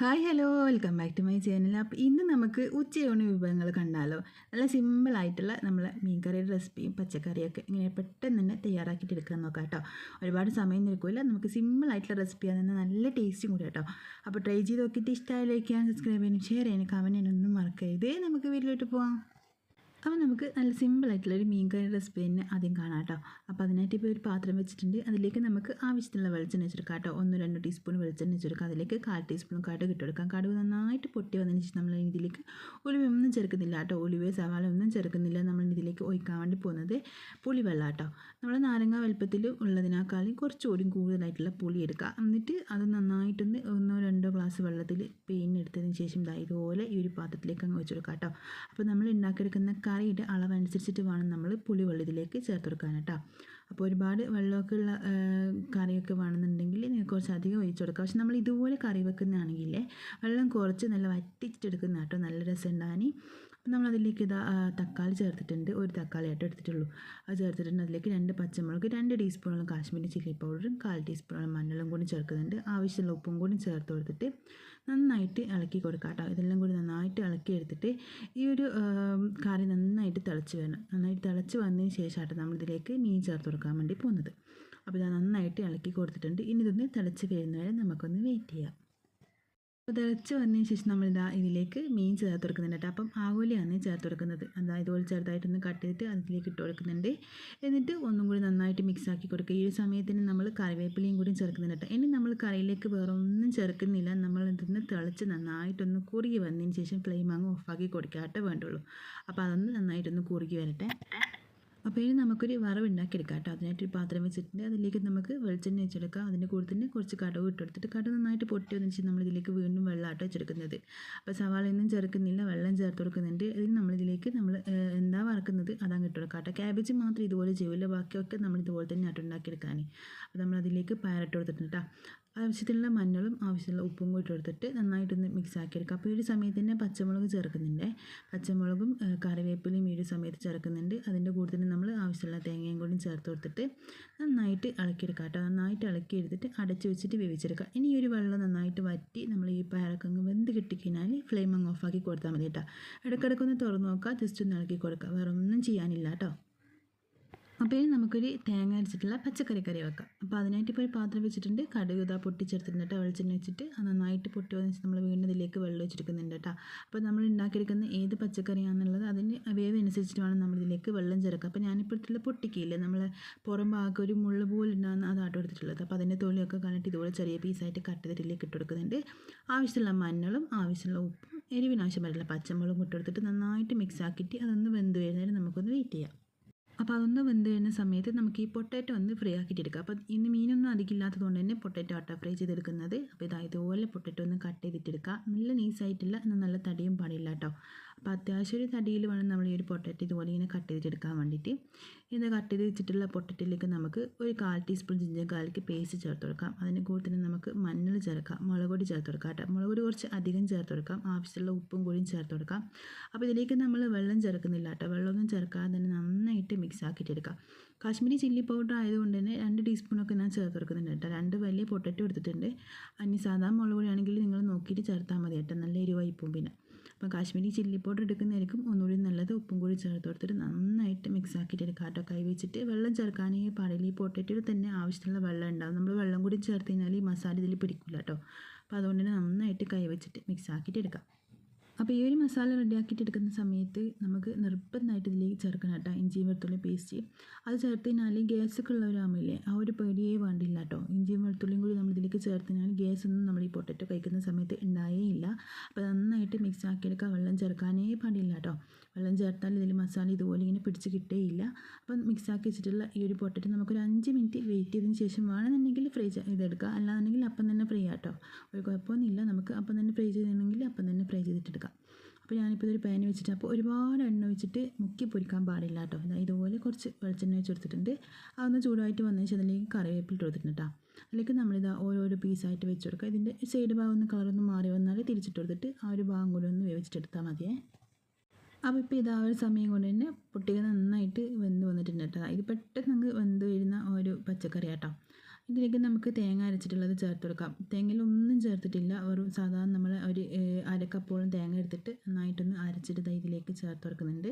Hi hello welcome back to my channel അപ്പോൾ ഇന്ന് നമുക്ക് ഉച്ചയൂണ് വിഭവങ്ങൾ കണ്ടാലോ? നല്ല സിമ്പിളായിട്ടുള്ള നമ്മളെ മീൻകറിയുടെ റെസിപ്പിയും പച്ചക്കറിയൊക്കെ ഇങ്ങനെ പെട്ടെന്ന് തന്നെ തയ്യാറാക്കിയിട്ട് എടുക്കാൻ നോക്കാം കേട്ടോ. ഒരുപാട് സമയം നിൽക്കില്ല നമുക്ക് സിമ്പിളായിട്ടുള്ള റെസിപ്പിയാണ് തന്നെ നല്ല ടേസ്റ്റും കൂടി കേട്ടോ. അപ്പോൾ ട്രൈ ചെയ്ത് നോക്കിയിട്ട് ഇഷ്ടമായി ലൈക്ക് ചെയ്യാൻ സബ്സ്ക്രൈബ് ചെയ്യാനും ഷെയർ ചെയ്യാനും കമന്റ് ചെയ്യാനൊന്നും മറക്കരുത്. നമുക്ക് വീട്ടിലോട്ട് പോവാം. അപ്പോൾ നമുക്ക് നല്ല സിമ്പിളായിട്ടുള്ള ഒരു മീൻ കറി റെസിപ്പി തന്നെ ആദ്യം കാണാം കേട്ടോ അപ്പോൾ അതിനായിട്ട് ഇപ്പോൾ ഒരു പാത്രം വെച്ചിട്ടുണ്ട്. അതിലേക്ക് നമുക്ക് ആവശ്യത്തിനുള്ള വെളിച്ചെണ്ണ വെച്ചെടുക്കാം കേട്ടോ. ഒന്ന് രണ്ട് ടീസ്പൂൺ വെളിച്ചെണ്ണ വെച്ചെടുക്കാം അതിലേക്ക് കാൽ ടീസ്പൂൺ കടുക് ഇട്ടെടുക്കാം കടുക് നന്നായിട്ട് പൊട്ടി വന്നതിന് ശേഷം നമ്മൾ ഇതിലേക്ക് ഒലിവൊന്നും ചേർക്കുന്നില്ല കേട്ടോ. ഉലുവ സവാള ഒന്നും ചേർക്കുന്നില്ല. നമ്മൾ ഇതിലേക്ക് ഒഴിക്കാൻ വേണ്ടി പോകുന്നത് പുളിവെള്ളം കേട്ടോ നമ്മൾ നാരങ്ങ വലുപ്പത്തിൽ ഉള്ളതിനേക്കാളും കുറച്ചുകൂടി കൂടുതലായിട്ടുള്ള പുളി എടുക്കുക. എന്നിട്ട് അത് നന്നായിട്ടൊന്ന് ഒന്നോ രണ്ടോ ഗ്ലാസ് വെള്ളത്തിൽ പെയിനെടുത്തതിന് ശേഷം ഇതാ ഇതുപോലെ ഈ ഒരു പാത്രത്തിലേക്ക് അങ്ങ് വെച്ചെടുക്കാം കേട്ടോ. അപ്പോൾ നമ്മൾ ഉണ്ടാക്കിയെടുക്കുന്ന കറിയുടെ അളവനുസരിച്ചിട്ട് വേണം നമ്മൾ പുളി ഇതിലേക്ക് ചേർത്ത് കൊടുക്കാൻ കേട്ടോ അപ്പോൾ ഒരുപാട് വെള്ളമൊക്കെ ഉള്ള കറിയൊക്കെ വേണമെന്നുണ്ടെങ്കിൽ നിങ്ങൾക്ക് കുറച്ച് അധികം ഒഴിച്ച് കൊടുക്കാം. പക്ഷെ നമ്മൾ ഇതുപോലെ കറി വെക്കുന്നതാണെങ്കിൽ വെള്ളം കുറച്ച് നല്ല വറ്റിച്ചിട്ടെടുക്കുന്ന കേട്ടോ നല്ല രസം ഉണ്ടാകാൻ അപ്പോൾ നമ്മൾ അതിലേക്ക് ഇതാ തക്കാളി ചേർത്തിട്ടുണ്ട്. ഒരു തക്കാളി ആയിട്ട് എടുത്തിട്ടുള്ളൂ. അത് ചേർത്തിട്ടുണ്ട്. അതിലേക്ക് രണ്ട് പച്ചമുളക് രണ്ട് ടീസ്പൂണോളം കാശ്മീരി ചില്ലി പൗഡറും കാൽ ടീസ്പൂണോളം മഞ്ഞളും കൂടി ചേർക്കുന്നുണ്ട്. ആവശ്യമുള്ള ഉപ്പും കൂടി ചേർത്ത് കൊടുത്തിട്ട് നന്നായിട്ട് ഇളക്കി കൊടുക്കാം കേട്ടോ. ഇതെല്ലാം കൂടി നന്നായിട്ട് ഇളക്കി എടുത്തിട്ട് ഈ ഒരു കറി നന്നായിട്ട് തിളച്ച് വരണം. നന്നായിട്ട് തിളച്ച് വന്നതിന് ശേഷമായിട്ട് നമ്മളിതിലേക്ക് മീൻ ചേർത്ത് കൊടുക്കാൻ വേണ്ടി പോകുന്നത്. അപ്പോൾ ഇത് നന്നായിട്ട് ഇളക്കി കൊടുത്തിട്ടുണ്ട്. ഇനി ഇതൊന്ന് തിളച്ച് വരുന്നവരെ നമുക്കൊന്ന് വെയിറ്റ് ചെയ്യാം. തിളച്ച് വന്നതിന് ശേഷം നമ്മളിതാ ഇതിലേക്ക് മീൻ ചേർത്ത് കൊടുക്കുന്നുണ്ട് അപ്പം ആവോലിയാണ് ചേർത്ത് കൊടുക്കുന്നത്. അതാ ഇതുപോലെ ചെറുതായിട്ടൊന്ന് കട്ട് ചെയ്തിട്ട് അതിലേക്ക് ഇട്ട് കൊടുക്കുന്നുണ്ട്. എന്നിട്ട് ഒന്നും കൂടി നന്നായിട്ട് മിക്സ് ആക്കി കൊടുക്കുക. ഈ ഒരു സമയത്തിന് നമ്മൾ കറിവേപ്പിലയും കൂടി ചേർക്കുന്നുണ്ട് ഇനി നമ്മൾ കറിയിലേക്ക് വേറെ ഒന്നും ചേർക്കുന്നില്ല. നമ്മൾ ഇതിന്ന് തിളച്ച് നന്നായിട്ടൊന്ന് കുറുകി വന്നതിന് ശേഷം ഫ്ലെയിം അങ്ങ് ഓഫാക്കി കൊടുക്കാട്ടേ വേണ്ടുള്ളൂ. അപ്പോൾ അതൊന്ന് നന്നായിട്ടൊന്ന് കുറുകി വരട്ടെ. അപ്പോൾ ഇനി നമുക്കൊരു വറവ് ഉണ്ടാക്കിയെടുക്കാം കേട്ടോ. അതിനായിട്ട് ഒരു പാത്രം വെച്ചിട്ടുണ്ട്. അതിലേക്ക് നമുക്ക് വെളിച്ചെണ്ണ വെച്ചെടുക്കാം. അതിന്റെ കൂടെ തന്നെ കുറച്ച് കടവ് ഇട്ടെടുത്തിട്ട് കടവ് നന്നായിട്ട് പൊട്ടി വന്നു വെച്ചാൽ നമ്മളിതിലേക്ക് വീണ്ടും വെള്ളമാട്ടോ വെച്ചെടുക്കുന്നത് അപ്പോൾ സവാളയൊന്നും ചേർക്കുന്നില്ല. വെള്ളം ചേർത്ത് കൊടുക്കുന്നുണ്ട്. ഇതിന് നമ്മളിതിലേക്ക് നമ്മൾ എന്താ വറക്കുന്നത് അതങ്ങ് ഇട്ട് കേട്ടോ. ക്യാബേജ് മാത്രം ഇതുപോലെ ചെയ്യില്ല ബാക്കിയൊക്കെ നമ്മൾ ഇതുപോലെ തന്നെ ആട്ടോ ഉണ്ടാക്കിയെടുക്കാൻ അപ്പോൾ നമ്മളതിലേക്ക് പയറിട്ട് കൊടുത്തിട്ടുണ്ട് കേട്ടോ. ആവശ്യത്തിനുള്ള മഞ്ഞളും ആവശ്യമുള്ള ഉപ്പും കൂടി ഇട്ട് കൊടുത്തിട്ട് നന്നായിട്ടൊന്ന് മിക്സ് ആക്കി എടുക്കുക അപ്പോൾ ഈ ഒരു സമയത്ത് തന്നെ പച്ചമുളക് ചേർക്കുന്നുണ്ട്. പച്ചമുളകും കറിവേപ്പിലയും ഈ ഒരു സമയത്ത് ചേർക്കുന്നുണ്ട്. അതിന്റെ കൂടെ തന്നെ നമ്മൾ ആവശ്യമുള്ള തേങ്ങയും കൂടി ചേർത്ത് കൊടുത്തിട്ട് നന്നായിട്ട് ഇളക്കിയെടുക്കുക കേട്ടോ. നന്നായിട്ട് ഇളക്കി എടുത്തിട്ട് അടച്ചു വെച്ചിട്ട് വേവിച്ചെടുക്കുക ഇനി ഈ ഒരു വെള്ളം നന്നായിട്ട് വറ്റി നമ്മൾ ഈ പയറക്കങ്ങ് വെന്ത് കിട്ടിക്കഴിഞ്ഞാൽ ഫ്ലെയിം അങ്ങ് ഓഫാക്കി കൊടുത്താൽ മതി കേട്ടോ. ഇടയ്ക്കിടയ്ക്കൊന്ന് തുറന്ന് നോക്കുക. ജസ്റ്റ് ഒന്ന് ഇളക്കി കൊടുക്കുക. വേറെ ഒന്നും ചെയ്യാനില്ല കേട്ടോ. അപ്പോൾ ഇനി നമുക്കൊരു തേങ്ങ അരച്ചിട്ടുള്ള പച്ചക്കറി കറി വെക്കാം. അപ്പോൾ അതിനായിട്ട് ഇപ്പോൾ ഒരു പാത്രം വെച്ചിട്ടുണ്ട്. കടുക് ഇതാ പൊട്ടിച്ചെടുത്തിട്ടുണ്ട് കേട്ടോ. വെളിച്ചെണ്ണ വെച്ചിട്ട് അത് നന്നായിട്ട് പൊട്ടി വെച്ചിട്ട് നമ്മൾ വീണ്ടും ഇതിലേക്ക് വെള്ളം വെച്ചെടുക്കുന്നുണ്ട് കേട്ടോ. അപ്പോൾ നമ്മൾ ഉണ്ടാക്കിയെടുക്കുന്ന ഏത് പച്ചക്കറിയാണെന്നുള്ളത് അതിന്റെ വേവ് അനുസരിച്ചിട്ട് വേണം നമ്മൾ ഇതിലേക്ക് വെള്ളം ചേർക്കുക അപ്പോൾ ഞാനിപ്പോൾ എടുത്തുള്ള പൊട്ടിക്കില്ല നമ്മൾ പുറം ഭാഗം ഒരു മുള്ള പോലെ ഉണ്ടാകുന്ന അതാട്ടോ എടുത്തിട്ടുള്ളത്. അപ്പോൾ അതിന്റെ തൊലിയൊക്കെ കണ്ടിട്ട് ഇതുപോലെ ചെറിയ പീസായിട്ട് കട്ട് ചെയ്തിട്ട് ഇതിലേക്ക് ഇട്ട് കൊടുക്കുന്നുണ്ട്. ആവശ്യമുള്ള മഞ്ഞളും ആവശ്യമുള്ള ഉപ്പും എരിവിനാവശ്യം പറ്റില്ല പച്ചമുളകും ഇട്ടെടുത്തിട്ട് നന്നായിട്ട് മിക്സ് ആക്കിയിട്ട് അതൊന്ന് വെന്ത് വരുന്നതിന് നമുക്കൊന്ന് വെയിറ്റ് ചെയ്യാം. അപ്പോൾ അതൊന്ന് വെന്ത് വരുന്ന സമയത്ത് നമുക്ക് ഈ പൊട്ടാറ്റോ ഒന്ന് ഫ്രൈ ആക്കിയിട്ട് എടുക്കാം അപ്പോൾ ഇന്ന് മീനൊന്നും അധികം ഇല്ലാത്തത് കൊണ്ട് തന്നെ പൊട്ടാറ്റോ ആട്ട ഫ്രൈ ചെയ്തെടുക്കുന്നത്. അപ്പോൾ ഇതാ ഇതുപോലെ പൊട്ടാറ്റോ ഒന്ന് കട്ട് ചെയ്തിട്ടെടുക്കുക നല്ല നൈസായിട്ടില്ല എന്നാൽ നല്ല തടിയും പാടില്ല കേട്ടോ അപ്പോൾ അത്യാവശ്യം ഒരു തടിയിൽ വേണം നമ്മൾ ഈ ഒരു പൊട്ടാറ്റോ ഇതുപോലെ ഇങ്ങനെ കട്ട് ചെയ്തിട്ടെടുക്കാൻ വേണ്ടിയിട്ട്. ഇത് കട്ട് ചെയ്ത് വെച്ചിട്ടുള്ള പൊട്ടറ്റോയിലേക്ക് നമുക്ക് ഒരു കാൽ ടീസ്പൂൺ ജിഞ്ചർ കാലിക്ക് പേസ്റ്റ് ചേർത്ത് കൊടുക്കാം. അതിന് കൂടെ തന്നെ നമുക്ക് മഞ്ഞൾ ചേർക്കാം. മുളക് പൊടി ചേർത്ത് കൊടുക്കാം കേട്ടോ. മുളക് പൊടി കുറച്ച് അധികം ചേർത്ത് കൊടുക്കാം. ആവശ്യമുള്ള ഉപ്പും കൂടിയും ചേർത്ത് കൊടുക്കാം. അപ്പോൾ ഇതിലേക്ക് നമ്മൾ വെള്ളം ചേർക്കുന്നില്ല കേട്ടോ. വെള്ളമൊന്നും ചേർക്കാതെ തന്നെ നന്നായിട്ട് മിക്സ് ആക്കിയിട്ട് എടുക്കാം. കാശ്മീരി ചില്ലി പൗഡർ ആയതുകൊണ്ട് തന്നെ രണ്ട് ടീസ്പൂണൊക്കെ ഞാൻ ചേർത്ത് കൊടുക്കുന്നുണ്ട് കേട്ടോ. രണ്ട് വലിയ പൊട്ടറ്റോ എടുത്തിട്ടുണ്ട്. അനി സാധാ മുളക് പൊടിയാണെങ്കിൽ നിങ്ങൾ നോക്കിയിട്ട് ചേർത്താൽ മതി കേട്ടോ. നല്ല എരിവായിപ്പോവും പിന്നെ. അപ്പോൾ കാശ്മീരി ചില്ലി പൗഡർ എടുക്കുന്നതായിരിക്കും ഒന്നുകൂടി നല്ലത്. ഉപ്പും കൂടി ചേർത്ത് കൊടുത്തിട്ട് നന്നായിട്ട് മിക്സ് ആക്കിയിട്ട് എടുക്കുക കേട്ടോ കൈ വെച്ചിട്ട് വെള്ളം ചേർക്കാനേ പാടില്ല ഈ പൊട്ടറ്റോയിൽ തന്നെ ആവശ്യത്തിനുള്ള വെള്ളം ഉണ്ടാവും. നമ്മൾ വെള്ളം കൂടി ചേർത്ത് കഴിഞ്ഞാൽ ഈ മസാല ഇതിൽ പിടിക്കില്ല കേട്ടോ. അപ്പോൾ അതുകൊണ്ട് തന്നെ നന്നായിട്ട് കൈ വെച്ചിട്ട് മിക്സ് ആക്കിയിട്ട് എടുക്കാം. അപ്പോൾ ഈ ഒരു മസാല റെഡിയാക്കിയിട്ട് എടുക്കുന്ന സമയത്ത് നമുക്ക് നിർബന്ധമായിട്ട് ഇതിലേക്ക് ചേർക്കണം കേട്ടോ. ഇഞ്ചിയും വെളുത്തുള്ളി പേസ്റ്റ് അത് ചേർത്ത് കഴിഞ്ഞാൽ ഗ്യാസൊക്കെ ഉള്ളവരാമില്ലേ ആ ഒരു പേടിയേ വേണ്ടില്ല കേട്ടോ. ഇഞ്ചിയും വെളുത്തുള്ളിയും കൂടി നമ്മൾ ഇതിലേക്ക് ചേർത്ത് കഴിഞ്ഞാൽ ഗ്യാസ് ഒന്നും നമ്മൾ ഈ പൊട്ടറ്റോ കഴിക്കുന്ന സമയത്ത് ഉണ്ടായേ ഇല്ല അപ്പോൾ നന്നായിട്ട് മിക്സ് ആക്കിയെടുക്കുക. വെള്ളം ചേർക്കാനേ പാടില്ല കേട്ടോ വെള്ളം ചേർത്താൽ ഇതിൽ മസാല ഇതുപോലെ ഇങ്ങനെ പിടിച്ച് കിട്ടേയില്ല. അപ്പം മിക്സ് ആക്കി വെച്ചിട്ടുള്ള ഈ ഒരു പൊട്ടറ്റ് നമുക്കൊരു അഞ്ച് മിനിറ്റ് വെയിറ്റ് ചെയ്തതിന് ശേഷം വേണമെന്നുണ്ടെങ്കിൽ ഫ്രൈ ചെയ്തെടുക്കുക. അല്ലാന്നുണ്ടെങ്കിൽ അപ്പം തന്നെ ഫ്രൈ ആട്ടോ ഒരു കുഴപ്പമൊന്നുമില്ല. നമുക്ക് അപ്പം തന്നെ ഫ്രൈ ചെയ്തിട്ടുണ്ടെങ്കിൽ അപ്പം തന്നെ ഫ്രൈ ചെയ്തിട്ടെടുക്കാം. അപ്പോൾ ഞാനിപ്പോൾ ഇതൊരു പാൻ വെച്ചിട്ട് അപ്പോൾ ഒരുപാട് എണ്ണ വെച്ചിട്ട് മുക്കി പൊരിക്കാൻ പാടില്ല കേട്ടോ ഇതാ ഇതുപോലെ കുറച്ച് വെളിച്ചെണ്ണ വെച്ച് കൊടുത്തിട്ടുണ്ട്. അതൊന്ന് ചൂടായിട്ട് വന്നതിന് ശേഷം അതിലേക്ക് കറിവേപ്പിൽ കൊടുത്തിട്ടുണ്ട് കേട്ടോ അതിലേക്ക് നമ്മളിത് ഓരോരോ പീസായിട്ട് വെച്ച് കൊടുക്കുക ഇതിന്റെ സൈഡ് ഭാഗം ഒന്ന് കളറൊന്ന് മാറി വന്നാൽ തിരിച്ചിട്ട് കൊടുത്തിട്ട് ആ ഒരു ഭാഗം കൂടി ഒന്ന് വേവിച്ചിട്ടെടുത്താൽ മതിയേ. അപ്പോൾ ഇപ്പോൾ ഇതാ ഒരു സമയം കൊണ്ട് തന്നെ പൊട്ടിക നന്നായിട്ട് വെന്ത് വന്നിട്ടുണ്ട് കേട്ടോ ഇത് പെട്ടെന്ന് നമുക്ക് വെന്ത് വരുന്ന ഒരു പച്ചക്കറി കേട്ടോ ഇതിലേക്ക് നമുക്ക് തേങ്ങ അരച്ചിട്ടുള്ളത് ചേർത്ത് കൊടുക്കാം. തേങ്ങയിൽ ഒന്നും ചേർത്തിട്ടില്ല. ഒരു സാധാരണ നമ്മൾ ഒരു അരക്കപ്പോഴും തേങ്ങ എടുത്തിട്ട് നന്നായിട്ടൊന്ന് അരച്ചിട്ട് ഇതിലേക്ക് ചേർത്ത് കൊടുക്കുന്നുണ്ട്.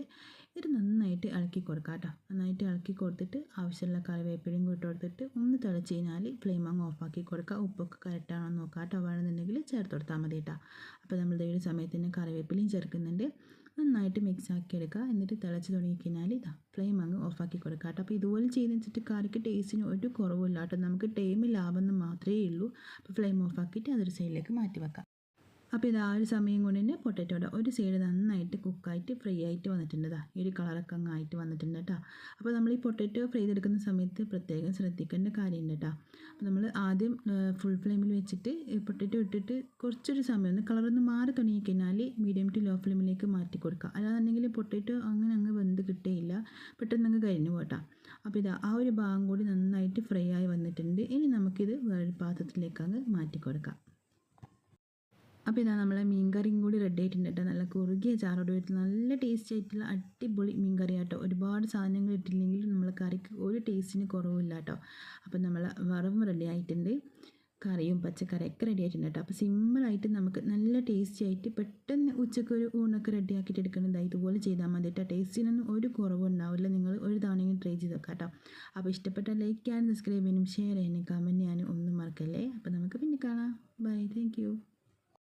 ഇത് നന്നായിട്ട് ഇളക്കി കൊടുക്കാം കേട്ടോ. നന്നായിട്ട് ഇളക്കി കൊടുത്തിട്ട് ആവശ്യമുള്ള കറിവേപ്പിലയും കൂട്ടി കൊടുത്തിട്ട് ഒന്ന് തിളച്ച് കഴിഞ്ഞാൽ ഫ്ലെയിം അങ്ങ് ഓഫാക്കി കൊടുക്കുക. ഉപ്പൊക്കെ കറക്റ്റാണോ നോക്കാം കേട്ടോ. വേണമെന്നുണ്ടെങ്കിൽ ചേർത്ത് കൊടുത്താൽ മതി കേട്ടോ. അപ്പോൾ നമ്മൾ ഇതേ ഒരു സമയത്ത് തന്നെ കറിവേപ്പിലയും ചേർക്കുന്നുണ്ട്. നന്നായിട്ട് മിക്സ് ആക്കി എടുക്കുക. എന്നിട്ട് തിളച്ച് തുടങ്ങിക്കഴിഞ്ഞാൽ ഇതാ ഫ്ലെയിം അങ്ങ് ഓഫാക്കി കൊടുക്കുക കേട്ടോ. അപ്പോൾ ഇതുപോലെ ചെയ്ത് വെച്ചിട്ട് കറിക്ക് ടേസ്റ്റിന് ഒരു കുറവില്ല കേട്ടോ. നമുക്ക് ടൈം ലാഭം എന്ന് മാത്രമേ ഉള്ളൂ. അപ്പോൾ ഫ്ലെയിം ഓഫാക്കിയിട്ട് അതൊരു സൈഡിലേക്ക് മാറ്റി വെക്കാം. അപ്പോൾ ഇത് ആ ഒരു സമയം കൊണ്ട് തന്നെ പൊട്ടറ്റോയുടെ ഒരു സൈഡ് നന്നായിട്ട് കുക്കായിട്ട് ഫ്രൈ ആയിട്ട് വന്നിട്ടുണ്ട് ദാ ഈ ഒരു കളറൊക്കെ അങ്ങ് ആയിട്ട് വന്നിട്ടുണ്ട് കേട്ടോ അപ്പോൾ നമ്മൾ ഈ പൊട്ടറ്റോ ഫ്രൈ ചെയ്തെടുക്കുന്ന സമയത്ത് പ്രത്യേകം ശ്രദ്ധിക്കേണ്ട കാര്യമുണ്ട് കേട്ടോ അപ്പോൾ നമ്മൾ ആദ്യം ഫുൾ ഫ്ലെയിമിൽ വെച്ചിട്ട് പൊട്ടറ്റോ ഇട്ടിട്ട് കുറച്ചൊരു സമയം ഒന്ന് കളറൊന്ന് മാറി തുടങ്ങി കഴിഞ്ഞാൽ മീഡിയം ടു ലോ ഫ്ലെയിമിലേക്ക് മാറ്റി കൊടുക്കുക അല്ലാന്നുണ്ടെങ്കിൽ പൊട്ടറ്റോ അങ്ങനെ അങ്ങ് വെന്ത് കിട്ടേയില്ല. പെട്ടെന്ന് അങ്ങ് കഴിഞ്ഞു പോട്ടാ അപ്പോൾ ഇതാ ആ ഒരു ഭാഗം കൂടി നന്നായിട്ട് ഫ്രൈ ആയി വന്നിട്ടുണ്ട്. ഇനി നമുക്കിത് വേറൊരു പാത്രത്തിലേക്ക് അങ്ങ് മാറ്റി കൊടുക്കാം. അപ്പോൾ ഇതാ നമ്മളെ മീൻകറിയും കൂടി റെഡി ആയിട്ടുണ്ട് കേട്ടോ. നല്ല കുറുകിയ ചാറോട് വീട്ടിൽ നല്ല ടേസ്റ്റ് ആയിട്ടുള്ള അടിപൊളി മീൻകറി കേട്ടോ ഒരുപാട് സാധനങ്ങൾ ഇട്ടില്ലെങ്കിലും നമ്മളെ കറിക്ക് ഒരു ടേസ്റ്റിന് കുറവില്ല കേട്ടോ. അപ്പോൾ നമ്മൾ വറവും റെഡി ആയിട്ടുണ്ട്. കറിയും പച്ചക്കറിയൊക്കെ റെഡി ആയിട്ടുണ്ട് കേട്ടോ. അപ്പോൾ സിമ്പിളായിട്ട് നമുക്ക് നല്ല ടേസ്റ്റി ആയിട്ട് പെട്ടെന്ന് ഉച്ചയ്ക്ക് ഒരു ഊണൊക്കെ റെഡി ആക്കിയിട്ട് എടുക്കുന്നത് ഇതുപോലെ ചെയ്താൽ മതി കേട്ടോ. ടേസ്റ്റിനൊന്നും ഒരു കുറവുണ്ടാവില്ല നിങ്ങൾ ഒരു തവണയെങ്കിലും ട്രൈ ചെയ്ത് നോക്കാം കേട്ടോ. അപ്പോൾ ഇഷ്ടപ്പെട്ട ലൈക്ക് ചെയ്യാനും സബ്സ്ക്രൈബ് ചെയ്യാനും ഷെയർ ചെയ്യാനും കമന്റ് ചെയ്യാനും ഒന്നും മറക്കല്ലേ? അപ്പോൾ നമുക്ക് പിന്നെ കാണാം. Bye thank